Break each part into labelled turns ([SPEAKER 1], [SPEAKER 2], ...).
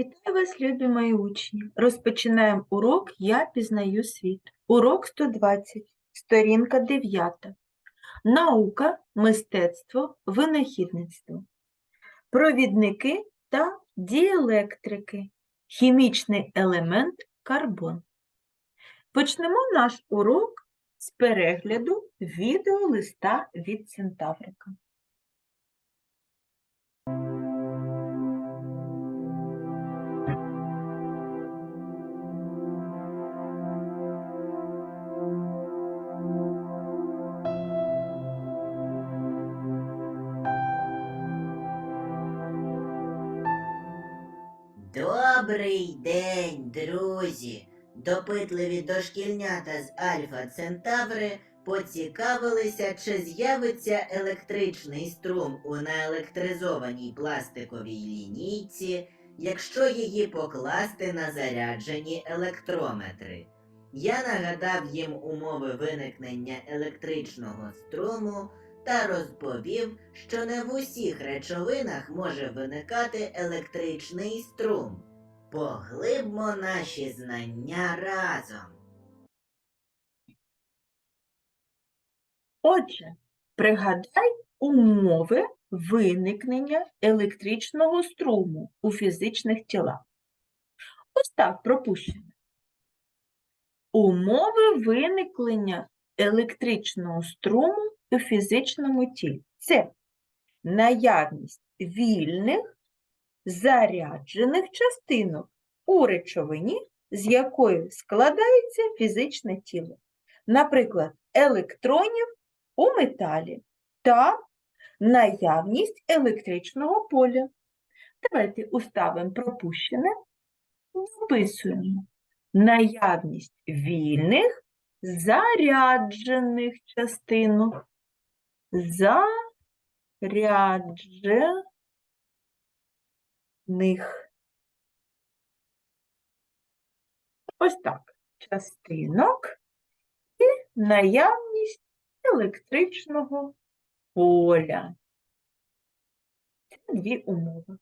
[SPEAKER 1] Вітаю вас, любі мої учні! Розпочинаємо урок Я пізнаю світ. Урок 120, сторінка 9. Наука, мистецтво, винахідництво. Провідники та діелектрики. Хімічний елемент карбон. Почнемо наш урок з перегляду відеолиста від Центаврика.
[SPEAKER 2] Добрий день, друзі! Допитливі дошкільнята з Альфа Центаври поцікавилися, чи з'явиться електричний струм у наелектризованій пластиковій лінійці, якщо її покласти на заряджені електрометри. Я нагадав їм умови виникнення електричного струму та розповів, що не в усіх речовинах може виникати електричний струм. Поглибмо наші знання разом.
[SPEAKER 1] Отже, пригадай умови виникнення електричного струму у фізичних тілах. Ось так пропущено. Умови виникнення електричного струму у фізичному тілі. Це наявність вільних заряджених частинок у речовині, з якої складається фізичне тіло. Наприклад, електронів у металі та наявність електричного поля. Давайте уставимо пропущене, записуємо наявність вільних заряджених частинок. Заряджених. Ось так. Частинок і наявність електричного поля. Це дві умови.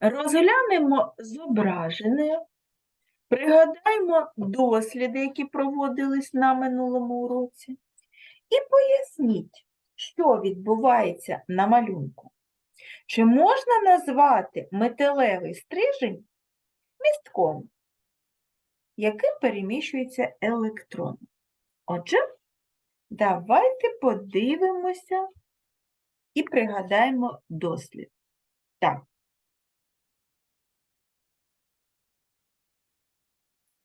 [SPEAKER 1] Розглянемо зображене, пригадаємо досліди, які проводились на минулому уроці, і поясніть, що відбувається на малюнку. Чи можна назвати металевий стрижень містком, яким переміщується електрон? Отже, давайте подивимося і пригадаємо дослід. Так.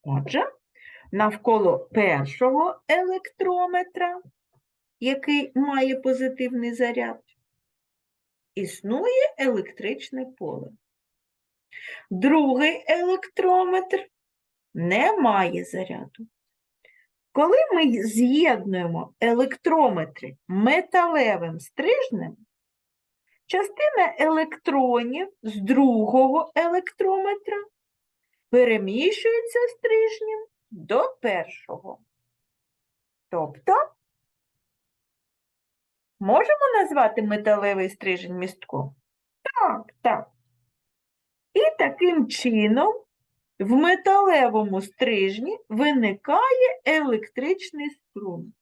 [SPEAKER 1] Отже, навколо першого електрометра, який має позитивний заряд, існує електричне поле. Другий електрометр не має заряду. Коли ми з'єднуємо електрометри металевим стрижнем, частина електронів з другого електрометра переміщується стрижнем до першого. Тобто, можемо назвати металевий стрижень містком? Так, так. І таким чином в металевому стрижні виникає електричний струм.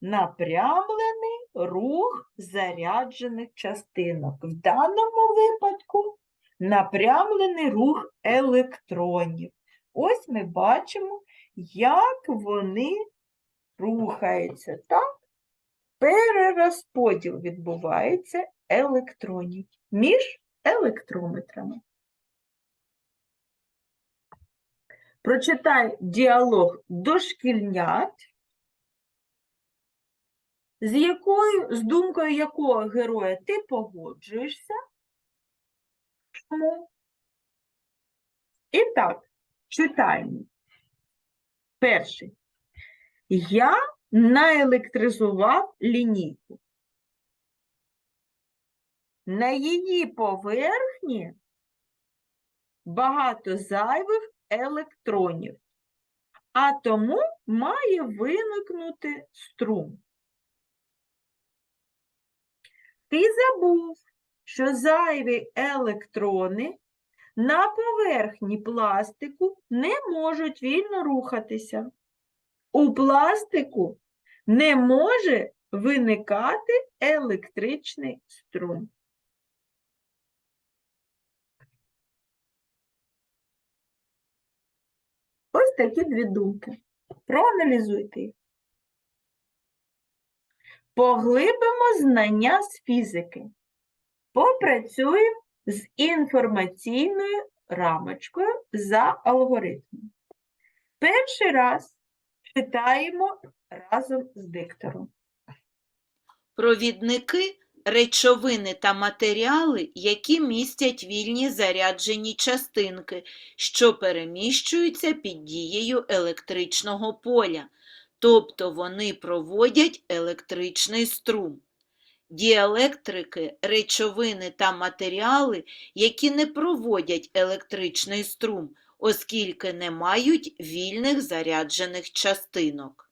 [SPEAKER 1] Напрямлений рух заряджених частинок. В даному випадку напрямлений рух електронів. Ось ми бачимо, як вони рухаються. Так? Перерозподіл відбувається електронів між електрометрами. Прочитай діалог дошкільнят, з якою, з думкою якого героя ти погоджуєшся. Чому? І так, читаємо. Перший. Я наелектризував лінійку. На її поверхні багато зайвих електронів, а тому має виникнути струм. Ти забув, що зайві електрони на поверхні пластику не можуть вільно рухатися. У пластику не може виникати електричний струм. Ось такі дві думки. Проаналізуйте їх. Поглибимо знання з фізики. Попрацюємо з інформаційною рамочкою за алгоритмом. Перший раз читаємо разом з диктором.
[SPEAKER 3] Провідники речовини та матеріали, які містять вільні заряджені частинки, що переміщуються під дією електричного поля, тобто вони проводять електричний струм. Діелектрики, речовини та матеріали, які не проводять електричний струм, оскільки не мають вільних заряджених частинок.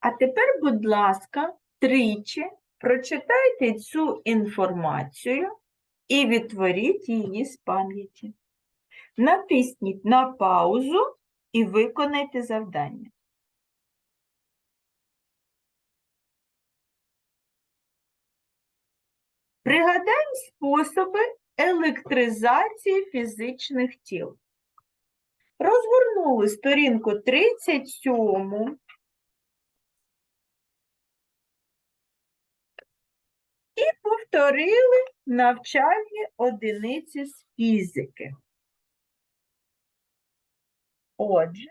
[SPEAKER 1] А тепер, будь ласка, тричі прочитайте цю інформацію і відтворіть її з пам'яті. Натисніть на паузу і виконайте завдання. Пригадаємо способи електризації фізичних тіл. Розгорнули сторінку 37 і повторили навчальні одиниці з фізики. Отже,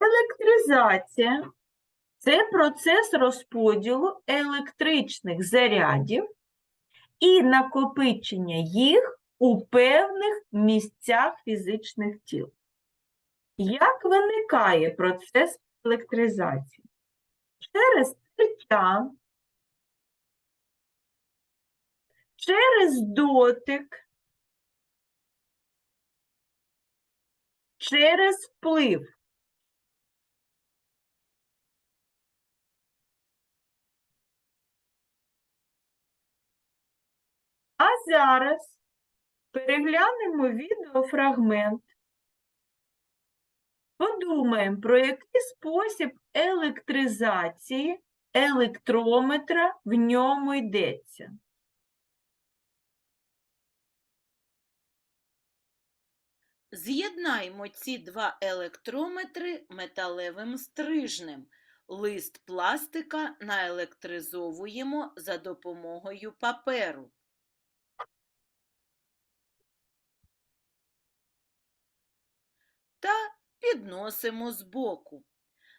[SPEAKER 1] електризація це процес розподілу електричних зарядів і накопичення їх у певних місцях фізичних тіл. Як виникає процес електризації? Через тертя, через дотик, через вплив. Зараз переглянемо відеофрагмент. Подумаємо, про який спосіб електризації електрометра в ньому йдеться.
[SPEAKER 3] З'єднаймо ці два електрометри металевим стрижнем. Лист пластика наелектризовуємо за допомогою паперу. Та підносимо збоку.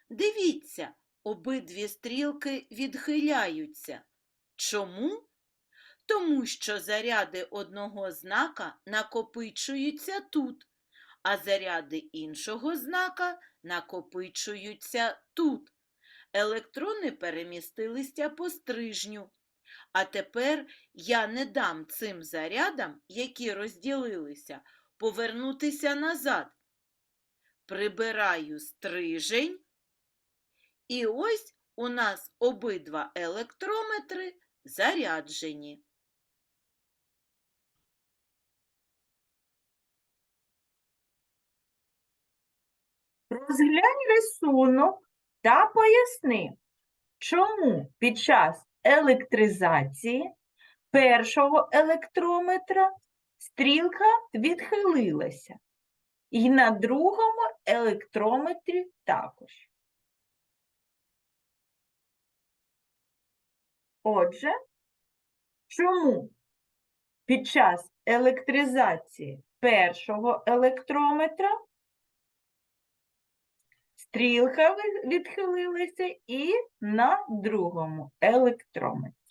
[SPEAKER 3] Дивіться, обидві стрілки відхиляються. Чому? Тому що заряди одного знака накопичуються тут, а заряди іншого знака накопичуються тут. Електрони перемістилися по стрижню. А тепер я не дам цим зарядам, які розділилися, повернутися назад. Прибираю стрижень, і ось у нас обидва електрометри заряджені.
[SPEAKER 1] Розглянь рисунок та поясни, чому під час електризації першого електрометра стрілка відхилилася, і на другому електрометрі також. Отже, чому під час електризації першого електрометра стрілка відхилилася і на другому електрометрі.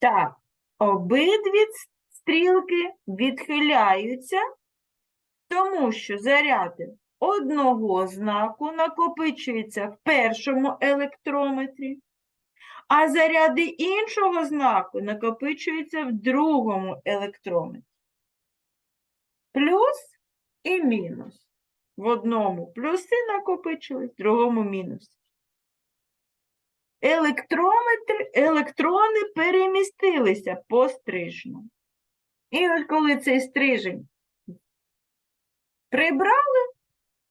[SPEAKER 1] Так, обидві стрілки відхиляються, тому що заряди одного знаку накопичуються в першому електрометрі, а заряди іншого знаку накопичуються в другому електрометрі. Плюс і мінус. В одному плюси накопичились, в другому мінус. Електрометр, електрони перемістилися по стрижню. І от коли цей стрижень прибрали,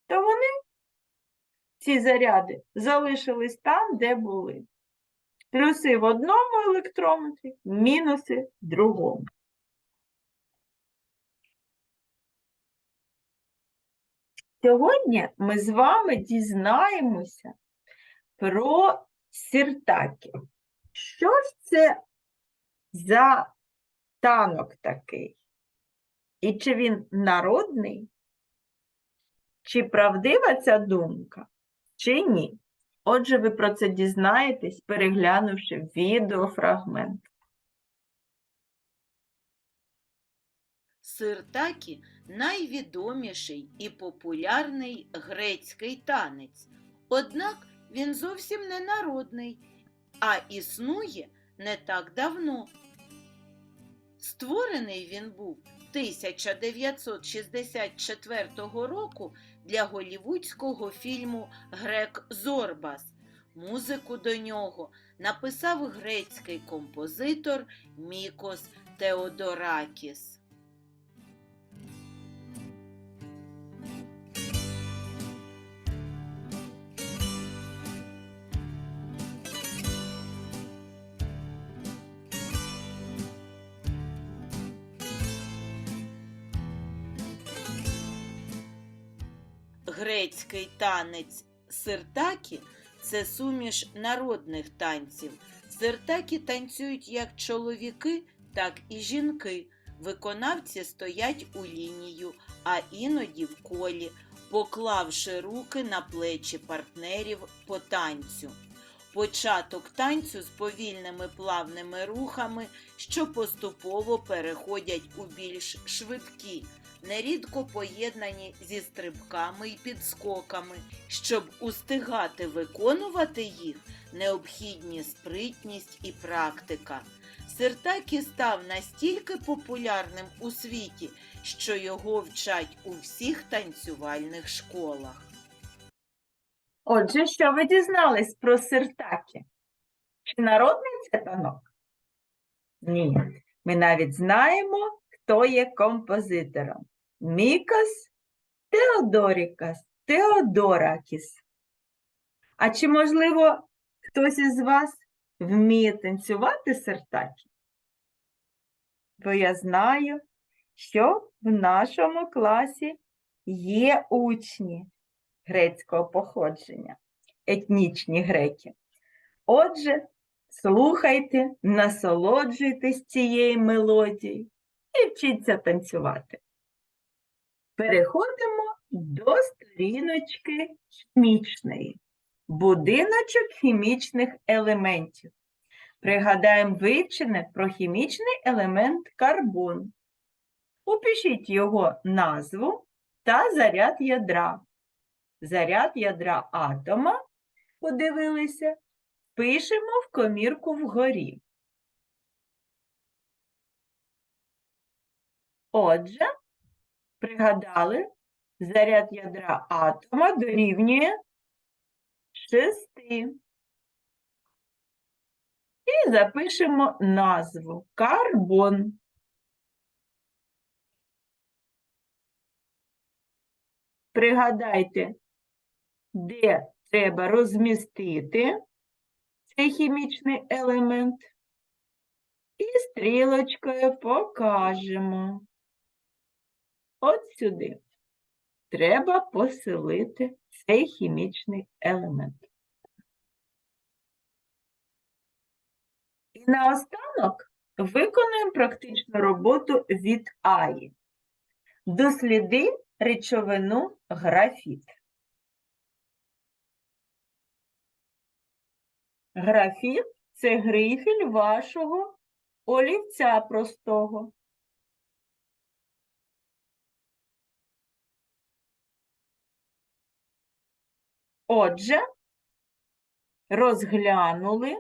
[SPEAKER 1] то вони, ці заряди, залишились там, де були. Плюси в одному електрометрі, мінуси в другому. Сьогодні ми з вами дізнаємося про сіртаки. Що ж це за танок такий? І чи він народний? Чи правдива ця думка, чи ні? Отже, ви про це дізнаєтесь, переглянувши відеофрагмент.
[SPEAKER 3] Сиртакі найвідоміший і популярний грецький танець. Однак він зовсім не народний, а існує не так давно. Створений він був 1964 року для голівудського фільму Грек Зорбас. Музику до нього написав грецький композитор Мікос Теодоракіс. Грецький танець сиртакі це суміш народних танців. Сиртакі танцюють як чоловіки, так і жінки. Виконавці стоять у лінію, а іноді в колі, поклавши руки на плечі партнерів по танцю. Початок танцю з повільними плавними рухами, що поступово переходять у більш швидкі, нерідко поєднані зі стрибками і підскоками. Щоб устигати виконувати їх, необхідні спритність і практика. Сиртакі став настільки популярним у світі, що його вчать у всіх танцювальних школах.
[SPEAKER 1] Отже, що ви дізнались про сиртаки? Чи народний це танок? Ні. Ми навіть знаємо, хто є композитором. Мікос Теодорікас, Теодоракіс. А чи, можливо, хтось із вас вміє танцювати сиртаки? Бо я знаю, що в нашому класі є учні грецького походження, етнічні греки. Отже, слухайте, насолоджуйтесь цією мелодією і вчіться танцювати. Переходимо до сторіночки хімічної. Будиночок хімічних елементів. Пригадаємо вивчене про хімічний елемент карбон. Упишіть його назву та заряд ядра. Заряд ядра атома, подивилися, пишемо в комірку вгорі. Отже, пригадали, заряд ядра атома дорівнює 6. І запишемо назву карбон. Пригадайте, де треба розмістити цей хімічний елемент. І стрілочкою покажемо. От сюди. Треба поселити цей хімічний елемент. І наостанок виконуємо практичну роботу від АІ. Досліди речовину графіт. Графіт – це грифіль вашого олівця простого. Отже, розглянули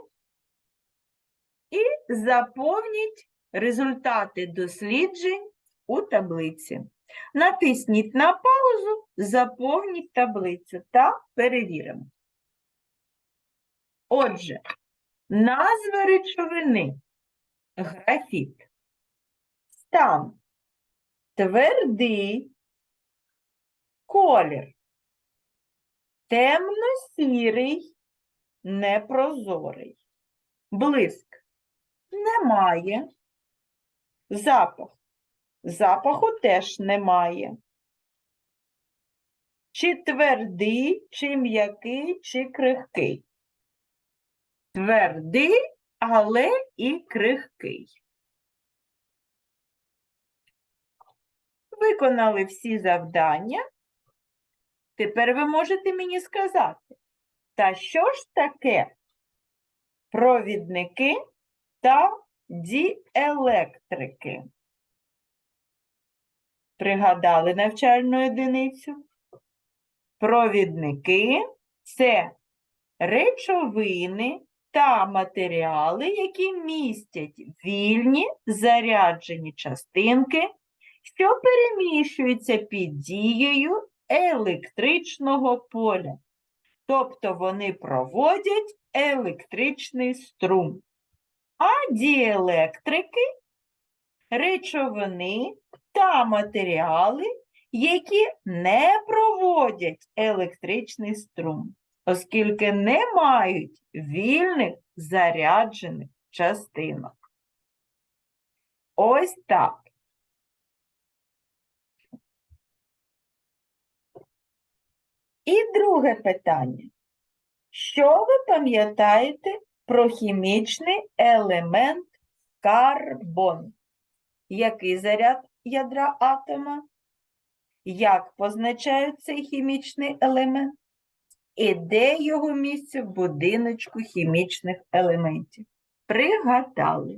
[SPEAKER 1] і заповніть результати досліджень у таблиці. Натисніть на паузу, заповніть таблицю та перевіримо. Отже, назва речовини графіт. Стан твердий, колір темно-сірий, непрозорий. Блиск немає. Запах. Запаху теж немає. Чи твердий, чи м'який, чи крихкий. Твердий, але і крихкий. Виконали всі завдання. Тепер ви можете мені сказати, та що ж таке провідники та діелектрики? Пригадали навчальну одиницю? Провідники це речовини та матеріали, які містять вільні заряджені частинки, що переміщуються під дією електричного поля. Тобто вони проводять електричний струм. А діелектрики речовини та матеріали, які не проводять електричний струм, оскільки не мають вільних заряджених частинок. Ось так. І друге питання. Що ви пам'ятаєте про хімічний елемент карбон? Який заряд ядра атома? Як позначають цей хімічний елемент? І де його місце в будиночку хімічних елементів? Пригадали.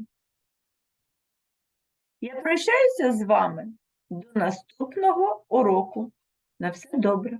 [SPEAKER 1] Я прощаюся з вами до наступного уроку. На все добре.